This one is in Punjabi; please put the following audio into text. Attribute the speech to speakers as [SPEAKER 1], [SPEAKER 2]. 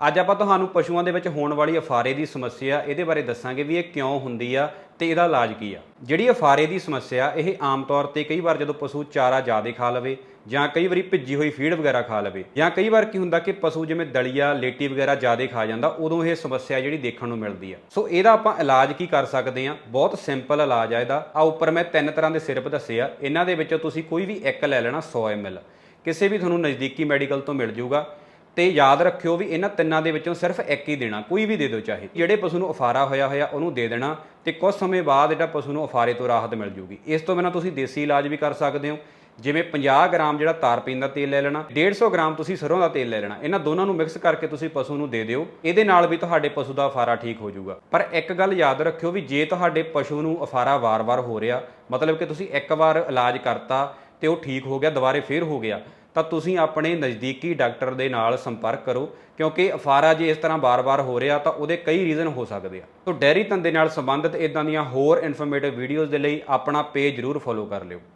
[SPEAKER 1] ਅੱਜ ਆਪਾਂ ਤੁਹਾਨੂੰ ਪਸ਼ੂਆਂ ਦੇ ਵਿੱਚ ਹੋਣ ਵਾਲੀ ਅਫਾਰੇ ਦੀ ਸਮੱਸਿਆ ਇਹਦੇ ਬਾਰੇ ਦੱਸਾਂਗੇ ਵੀ ਇਹ ਕਿਉਂ ਹੁੰਦੀ ਆ ਤੇ ਇਹਦਾ ਇਲਾਜ ਕੀ ਆ। ਜਿਹੜੀ ਅਫਾਰੇ ਦੀ ਸਮੱਸਿਆ, ਇਹ ਆਮ ਤੌਰ ਤੇ ਕਈ ਵਾਰ ਜਦੋਂ ਪਸ਼ੂ ਚਾਰਾ ਜ਼ਿਆਦਾ ਖਾ ਲਵੇ ਜਾਂ ਕਈ ਵਾਰੀ ਭਿੱਜੀ ਹੋਈ ਫੀਡ ਵਗੈਰਾ ਖਾ ਲਵੇ ਜਾਂ ਕਈ ਵਾਰ ਕੀ ਹੁੰਦਾ ਕਿ ਪਸ਼ੂ ਜਿਵੇਂ ਦਲੀਆ, ਲੇਟੀ ਵਗੈਰਾ ਜ਼ਿਆਦਾ ਖਾ ਜਾਂਦਾ, ਉਦੋਂ ਇਹ ਸਮੱਸਿਆ ਜਿਹੜੀ ਦੇਖਣ ਨੂੰ ਮਿਲਦੀ ਆ। ਸੋ ਇਹਦਾ ਆਪਾਂ ਇਲਾਜ ਕੀ ਕਰ ਸਕਦੇ ਆ? ਬਹੁਤ ਸਿੰਪਲ ਇਲਾਜ ਆ ਇਹਦਾ। ਆ ਉੱਪਰ ਮੈਂ ਤਿੰਨ ਤਰ੍ਹਾਂ ਦੇ ਸਿਰਪ ਦੱਸੇ ਆ। ਇਹਨਾਂ ਦੇ ਵਿੱਚੋਂ ਤੁਸੀਂ ਕੋਈ ਵੀ ਇੱਕ ਲੈ ਲੈਣਾ 100 ml ਕਿਸੇ ਵੀ ਤੁਹਾਨੂੰ ਨਜ਼ਦੀਕੀ ਮੈਡੀਕਲ ਤੋਂ ਮਿਲ ਜਾਊਗਾ ਤੇ ਯਾਦ ਰੱਖਿਓ ਵੀ ਇਹਨਾਂ ਤਿੰਨਾਂ ਦੇ ਵਿੱਚੋਂ ਸਿਰਫ ਇੱਕ ਹੀ ਦੇਣਾ, ਕੋਈ ਵੀ ਦੇ ਦਿਓ ਚਾਹੇ। ਜਿਹੜੇ ਪਸ਼ੂ ਨੂੰ ਅਫਾਰਾ ਹੋਇਆ ਹੋਇਆ, ਉਹਨੂੰ ਦੇ ਦੇਣਾ ਤੇ ਕੁਝ ਸਮੇਂ ਬਾਅਦ ਜਿਹੜਾ ਪਸ਼ੂ ਨੂੰ ਅਫਾਰੇ ਤੋਂ ਰਾਹਤ ਮਿਲ ਜੂਗੀ। ਇਸ ਤੋਂ ਬਿਨਾਂ ਤੁਸੀਂ ਦੇਸੀ ਇਲਾਜ ਵੀ ਕਰ ਸਕਦੇ ਹੋ। ਜਿਵੇਂ 50 ਗ੍ਰਾਮ ਜਿਹੜਾ ਤਾਰਪੀਨ ਦਾ ਤੇਲ ਲੈ ਲੈਣਾ 150 ਗ੍ਰਾਮ ਤੁਸੀਂ ਸਰੋਂ ਦਾ ਤੇਲ ਲੈ ਲੈਣਾ, ਇਹਨਾਂ ਦੋਨਾਂ ਨੂੰ ਮਿਕਸ ਕਰਕੇ ਤੁਸੀਂ ਪਸ਼ੂ ਨੂੰ ਦੇ ਦਿਓ, ਇਹਦੇ ਨਾਲ ਵੀ ਤੁਹਾਡੇ ਪਸ਼ੂ ਦਾ ਅਫਾਰਾ ਠੀਕ ਹੋ ਜਾਊਗਾ। ਪਰ ਇੱਕ ਗੱਲ ਯਾਦ ਰੱਖਿਓ ਵੀ ਜੇ ਤੁਹਾਡੇ ਪਸ਼ੂ ਨੂੰ ਅਫਾਰਾ ਵਾਰ-ਵਾਰ ਹੋ ਰਿਹਾ, ਮਤਲਬ ਕਿ ਤੁਸੀਂ ਇੱਕ ਵਾਰ ਇਲਾਜ ਕਰਤਾ ਤੇ ਉਹ ਠੀਕ ਹੋ ਗਿਆ, ਦੁਬਾਰੇ ਫੇਰ ਹੋ ਗਿਆ ਤਾਂ ਤੁਸੀਂ ਆਪਣੇ ਨਜ਼ਦੀਕੀ ਡਾਕਟਰ ਦੇ ਨਾਲ ਸੰਪਰਕ ਕਰੋ, ਕਿਉਂਕਿ ਅਫਾਰਾ ਜੇ ਇਸ ਤਰ੍ਹਾਂ ਬਾਰ-ਬਾਰ ਹੋ ਰਿਹਾ ਤਾਂ ਉਹਦੇ ਕਈ ਰੀਜ਼ਨ ਹੋ ਸਕਦੇ ਆ। ਤਾਂ ਡੈਰੀ ਧੰਦੇ ਨਾਲ ਸੰਬੰਧਿਤ ਇਦਾਂ ਦੀਆਂ ਹੋਰ ਇਨਫੋਰਮੇਟਿਵ ਵੀਡੀਓਜ਼ ਦੇ ਲਈ ਆਪਣਾ ਪੇਜ ਜਰੂਰ ਫੋਲੋ ਕਰ ਲਿਓ।